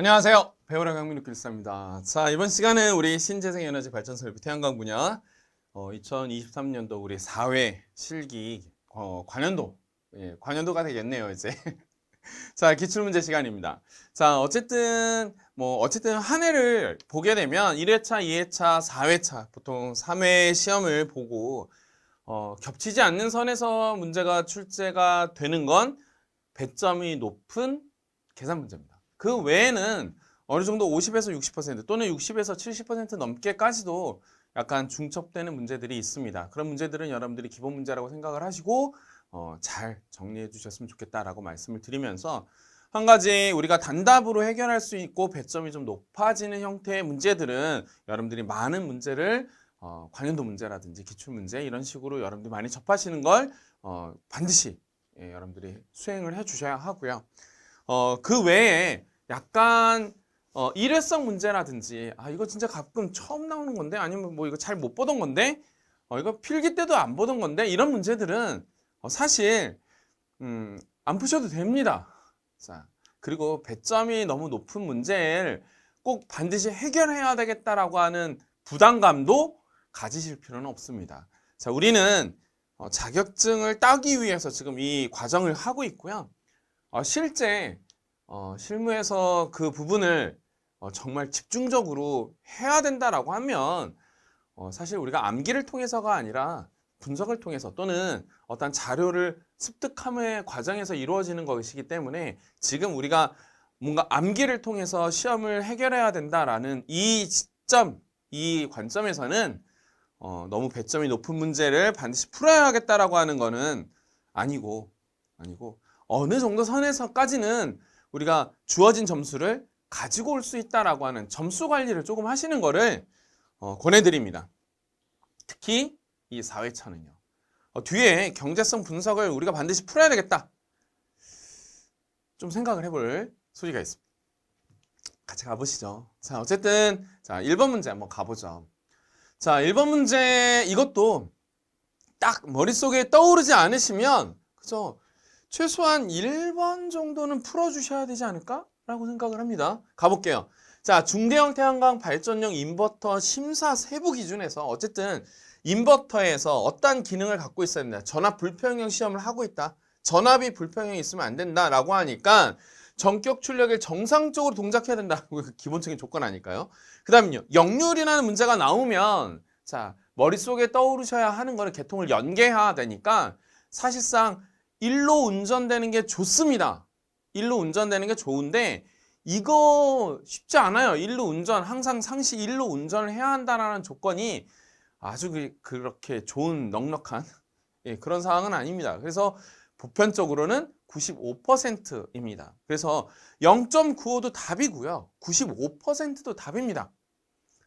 안녕하세요. 배우라 강민욱 길사입니다. 자, 이번 시간은 우리 신재생 에너지 발전 설비 태양광 분야 어, 2023년도 우리 4회 실기 어, 관연도 예, 관연도가 되겠네요, 이제. 자, 기출 문제 시간입니다. 자, 어쨌든 뭐 어쨌든 한 해를 보게 되면 1회차, 2회차, 4회차 보통 3회 시험을 보고 어, 겹치지 않는 선에서 문제가 출제가 되는 건 배점이 높은 계산 문제입니다. 그 외에는 어느 정도 50에서 60% 또는 60에서 70% 넘게까지도 약간 중첩되는 문제들이 있습니다. 그런 문제들은 여러분들이 기본 문제라고 생각을 하시고 어, 잘 정리해 주셨으면 좋겠다라고 말씀을 드리면서 한 가지 우리가 단답으로 해결할 수 있고 배점이 좀 높아지는 형태의 문제들은 여러분들이 많은 문제를 어, 관련도 문제라든지 기출 문제 이런 식으로 여러분들이 많이 접하시는 걸 어, 반드시 예, 여러분들이 수행을 해 주셔야 하고요. 어, 그 외에 약간 어, 일회성 문제라든지 아 이거 진짜 가끔 처음 나오는 건데 아니면 뭐 이거 잘 못 보던 건데 어, 이거 필기 때도 안 보던 건데 이런 문제들은 어, 사실 음, 안 푸셔도 됩니다. 자 그리고 배점이 너무 높은 문제를 꼭 반드시 해결해야 되겠다라고 하는 부담감도 가지실 필요는 없습니다. 자 우리는 어, 자격증을 따기 위해서 지금 이 과정을 하고 있고요. 어, 실제 어, 실무에서 그 부분을 어, 정말 집중적으로 해야 된다라고 하면 어, 사실 우리가 암기를 통해서가 아니라 분석을 통해서 또는 어떤 자료를 습득함의 과정에서 이루어지는 것이기 때문에 지금 우리가 뭔가 암기를 통해서 시험을 해결해야 된다라는 이 시점, 이 관점에서는 어, 너무 배점이 높은 문제를 반드시 풀어야겠다라고 하는 거는 아니고 아니고 어느 정도 선에서까지는 우리가 주어진 점수를 가지고 올 수 있다라고 하는 점수 관리를 조금 하시는 거를 어, 권해드립니다. 특히 이 4회차는요. 어, 뒤에 경제성 분석을 우리가 반드시 풀어야 되겠다. 좀 생각을 해볼 소리가 있습니다. 같이 가보시죠. 자, 어쨌든 자 1번 문제 한번 가보죠. 자, 1번 문제 이것도 딱 머릿속에 떠오르지 않으시면 그죠? 최소한 1번 정도는 풀어주셔야 되지 않을까? 라고 생각을 합니다. 가볼게요. 자, 중대형 태양광 발전용 인버터 심사 세부 기준에서 어쨌든 인버터에서 어떤 기능을 갖고 있어야 된다. 전압 불평형 시험을 하고 있다. 전압이 불평형이 있으면 안 된다라고 하니까 전격 출력을 정상적으로 동작해야 된다. 그 기본적인 조건 아닐까요? 그 다음은요. 역률이라는 문제가 나오면 자 머릿속에 떠오르셔야 하는 거는 계통을 연계해야 되니까 사실상 일로 운전되는 게 좋습니다. 일로 운전되는 게 좋은데 이거 쉽지 않아요. 일로 운전 항상 상시 일로 운전을 해야 한다라는 조건이 아주 그- 그렇게 좋은 넉넉한 예, 그런 상황은 아닙니다. 그래서 보편적으로는 95%입니다. 그래서 0.95도 답이고요. 95%도 답입니다.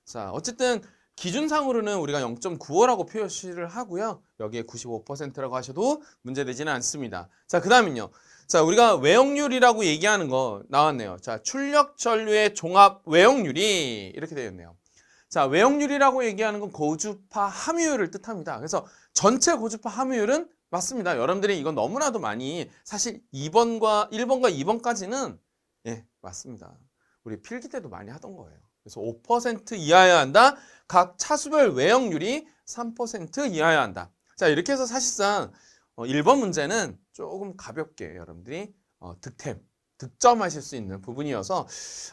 자, 어쨌든 기준상으로는 우리가 0.95라고 표시를 하고요. 여기에 95%라고 하셔도 문제되지는 않습니다. 자, 그 다음은요. 자, 우리가 외역률이라고 얘기하는 거 나왔네요. 자, 출력 전류의 종합 외역률이 이렇게 되어 있네요. 자, 외역률이라고 얘기하는 건 고주파 함유율을 뜻합니다. 그래서 전체 고주파 함유율은 맞습니다. 여러분들이 이건 너무나도 많이 사실 2번과 1번과 2번까지는 예, 맞습니다. 우리 필기 때도 많이 하던 거예요. 그래서 5% 이하여야 한다. 각 차수별 외역률이 3% 이하여야 한다. 자, 이렇게 해서 사실상 어, 1번 문제는 조금 가볍게 여러분들이 어, 득템, 득점하실 수 있는 부분이어서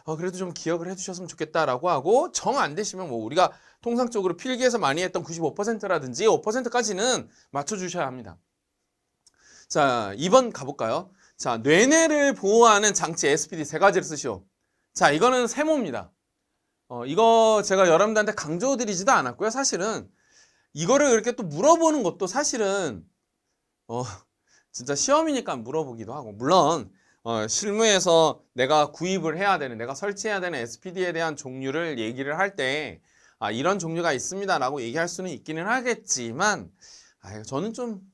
어, 그래도 좀 기억을 해주셨으면 좋겠다라고 하고 정 안 되시면 뭐 우리가 통상적으로 필기에서 많이 했던 95%라든지 5%까지는 맞춰주셔야 합니다. 자, 2번 가볼까요? 자, 뇌내를 보호하는 장치 SPD 세 가지를 쓰시오. 자, 이거는 세모입니다. 어, 이거 제가 여러분들한테 강조드리지도 않았고요. 사실은 이거를 이렇게 또 물어보는 것도 사실은 어, 진짜 시험이니까 물어보기도 하고 물론 어, 실무에서 내가 구입을 해야 되는 내가 설치해야 되는 SPD에 대한 종류를 얘기를 할때 아, 이런 종류가 있습니다 라고 얘기할 수는 있기는 하겠지만 아, 저는 좀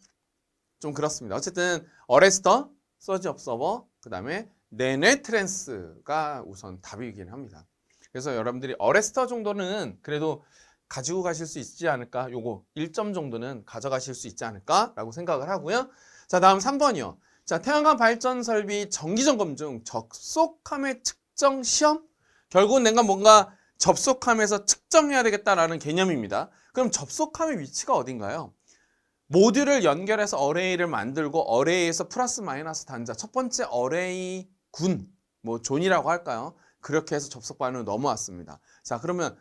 좀 그렇습니다. 어쨌든 어레스터, 서지 업 서버, 그 다음에 네네 트랜스가 우선 답이긴 합니다. 그래서 여러분들이 어레스터 정도는 그래도 가지고 가실 수 있지 않을까? 요거 1점 정도는 가져가실 수 있지 않을까 라고 생각을 하고요. 자, 다음 3번이요. 자, 태양광 발전 설비 정기 점검 중 접속함의 측 측정 시험? 결국은 내가 뭔가 접속함에서 측정해야 되겠다라는 개념입니다. 그럼 접속함의 위치가 어딘가요? 모듈을 연결해서 어레이를 만들고 어레이에서 플러스 마이너스 단자 첫 번째 어레이 군, 뭐 존이라고 할까요? 그렇게 해서 접속 반으로 넘어왔습니다. 자, 그러면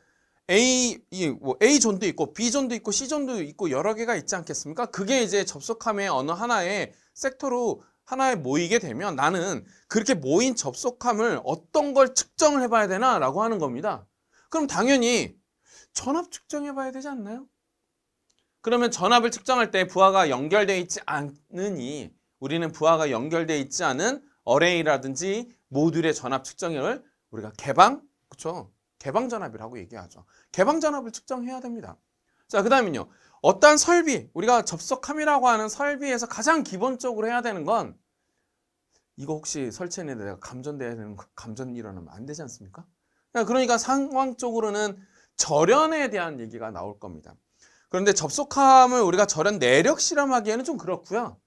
A 이뭐 A 존도 있고 B 존도 있고 C 존도 있고 여러 개가 있지 않겠습니까? 그게 이제 접속함의 어느 하나의 섹터로 하나에 모이게 되면 나는 그렇게 모인 접속함을 어떤 걸 측정을 해봐야 되나 라고 하는 겁니다. 그럼 당연히 전압 측정해 봐야 되지 않나요? 그러면 전압을 측정할 때 부하가 연결되어 있지 않으니 우리는 부하가 연결되어 있지 않은 어레이라든지 모듈의 전압 측정을 우리가 개방, 그렇죠? 개방 전압이라고 얘기하죠. 개방 전압을 측정해야 됩니다. 자, 그다음은요. 어떠한 설비, 우리가 접속함이라고 하는 설비에서 가장 기본적으로 해야 되는 건 이거 혹시 설치했는데 내가 감전돼야 되는 거, 감전 일어나면 안 되지 않습니까? 그러니까 상황적으로는 절연에 대한 얘기가 나올 겁니다. 그런데 접속함을 우리가 절연 내력 실험하기에는 좀 그렇고요.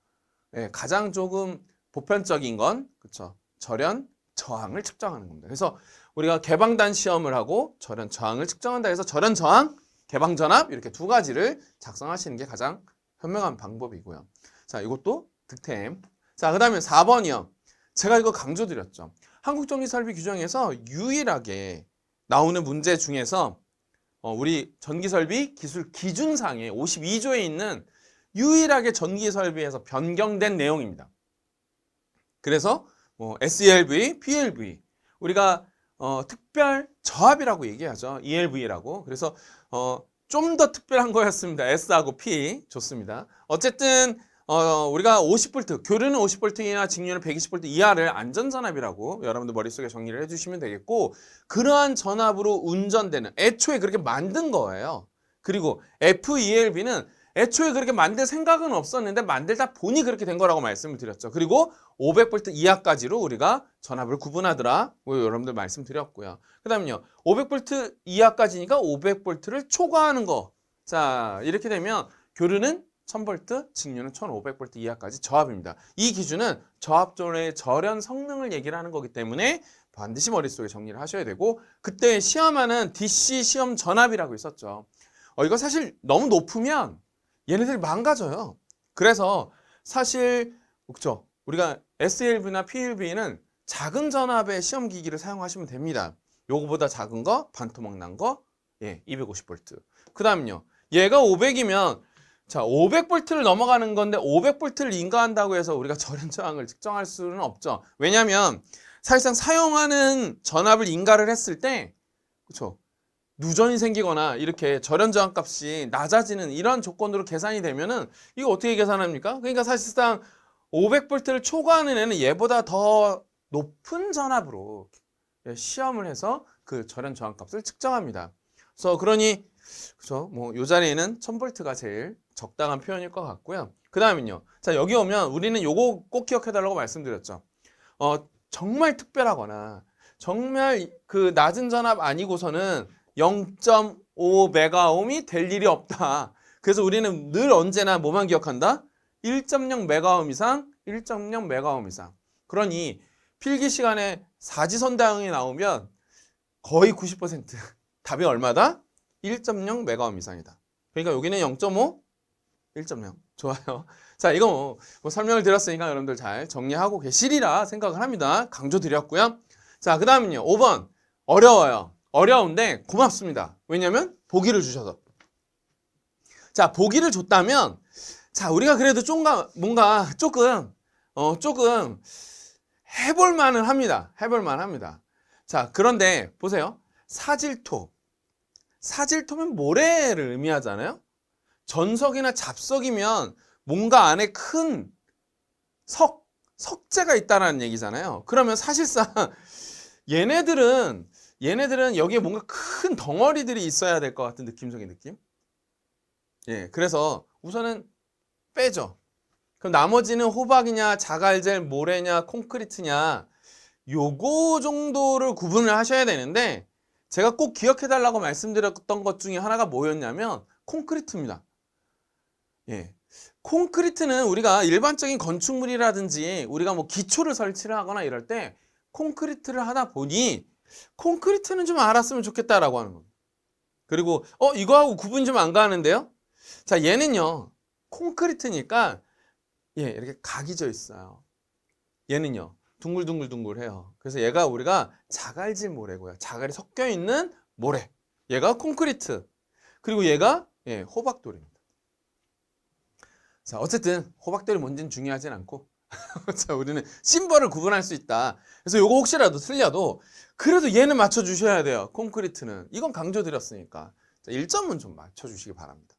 예, 가장 조금 보편적인 건 그렇죠. 절연 저항을 측정하는 겁니다. 그래서 우리가 개방단 시험을 하고 절연 저항을 측정한다 해서 절연 저항, 개방 전압 이렇게 두 가지를 작성하시는 게 가장 현명한 방법이고요. 자, 이것도 득템. 자, 그다음에 4번이요. 제가 이거 강조드렸죠. 한국전기설비 규정에서 유일하게 나오는 문제 중에서 어, 우리 전기설비 기술 기준상에 52조에 있는 유일하게 전기설비에서 변경된 내용입니다. 그래서 뭐 SELV, PLV 우리가 어, 특별 저압이라고 얘기하죠. ELV라고. 그래서 어, 좀 더 특별한 거였습니다. S하고 P 좋습니다. 어쨌든 어, 우리가 50V, 교류는 50V이나 직류는 120V 이하를 안전전압이라고 여러분들 머릿속에 정리를 해주시면 되겠고 그러한 전압으로 운전되는 애초에 그렇게 만든 거예요. 그리고 FELB는 애초에 그렇게 만들 생각은 없었는데 만들다 보니 그렇게 된 거라고 말씀을 드렸죠. 그리고 500V 이하까지로 우리가 전압을 구분하더라. 뭐 여러분들 말씀드렸고요. 그 다음요. 500V 이하까지니까 500V를 초과하는 거. 자, 이렇게 되면 교류는 1000V, 직류는 1500V 이하까지 저압입니다. 이 기준은 저압존의 절연 성능을 얘기를 하는 거기 때문에 반드시 머릿속에 정리를 하셔야 되고 그때 시험하는 DC 시험 전압이라고 있었죠. 어, 이거 사실 너무 높으면 얘네들이 망가져요. 그래서 사실 그렇죠. 우리가 SLV나 PLV는 작은 전압의 시험 기기를 사용하시면 됩니다. 요거보다 작은 거, 반토막 난 거, 예, 250V. 그 다음요. 얘가 500이면 자, 500볼트를 넘어가는 건데 500볼트를 인가한다고 해서 우리가 절연 저항을 측정할 수는 없죠. 왜냐하면 사실상 사용하는 전압을 인가를 했을 때 그렇죠. 누전이 생기거나 이렇게 절연 저항 값이 낮아지는 이런 조건으로 계산이 되면은 이거 어떻게 계산합니까? 그러니까 사실상 500볼트를 초과하는 애는 얘보다 더 높은 전압으로 시험을 해서 그 절연 저항 값을 측정합니다. 그래서 그러니 그렇죠. 뭐 요 자리에는 1000볼트가 제일 적당한 표현일 것 같고요. 그 다음은요. 자, 여기 오면 우리는 요거 꼭 기억해달라고 말씀드렸죠. 어, 정말 특별하거나 정말 그 낮은 전압 아니고서는 0.5 메가옴이 될 일이 없다. 그래서 우리는 늘 언제나 뭐만 기억한다? 1.0 메가옴 이상, 1.0 메가옴 이상. 그러니 필기 시간에 사지선 다형이 나오면 거의 90% 답이 얼마다? 1.0 메가옴 이상이다. 그러니까 여기는 0.5, 1.0. 좋아요. 자, 이거 뭐, 뭐 설명을 드렸으니까 여러분들 잘 정리하고 계시리라 생각을 합니다. 강조 드렸고요. 자, 그 다음은요. 5번. 어려워요. 어려운데 고맙습니다. 왜냐면 보기를 주셔서. 자, 보기를 줬다면 자, 우리가 그래도 좀 뭔가 조금 어, 조금 해볼 만은 합니다. 해볼 만 합니다. 자, 그런데 보세요. 사질토. 사질토면 모래를 의미하잖아요. 전석이나 잡석이면 뭔가 안에 큰 석, 석재가 있다라는 얘기잖아요. 그러면 사실상 얘네들은 얘네들은 여기에 뭔가 큰 덩어리들이 있어야 될 것 같은 느낌적인 느낌. 예, 그래서 우선은 빼죠. 그럼 나머지는 호박이냐, 자갈젤, 모래냐, 콘크리트냐, 요거 정도를 구분을 하셔야 되는데 제가 꼭 기억해 달라고 말씀드렸던 것 중에 하나가 뭐였냐면 콘크리트입니다. 예. 콘크리트는 우리가 일반적인 건축물이라든지 우리가 뭐 기초를 설치를 하거나 이럴 때 콘크리트를 하다 보니 콘크리트는 좀 알았으면 좋겠다라고 하는 겁니다. 그리고 어 이거하고 구분 좀 안 가는데요? 자 얘는요 콘크리트니까 예 이렇게 각이 져 있어요. 얘는요 둥글둥글둥글해요. 그래서 얘가 우리가 자갈질 모래고요. 자갈이 섞여 있는 모래. 얘가 콘크리트. 그리고 얘가 예, 호박돌입니다. 자 어쨌든 호박돌이 뭔지는 중요하진 않고 자 우리는 심벌을 구분할 수 있다. 그래서 요거 혹시라도 틀려도 그래도 얘는 맞춰 주셔야 돼요. 콘크리트는 이건 강조드렸으니까 자, 1점은 좀 맞춰 주시기 바랍니다.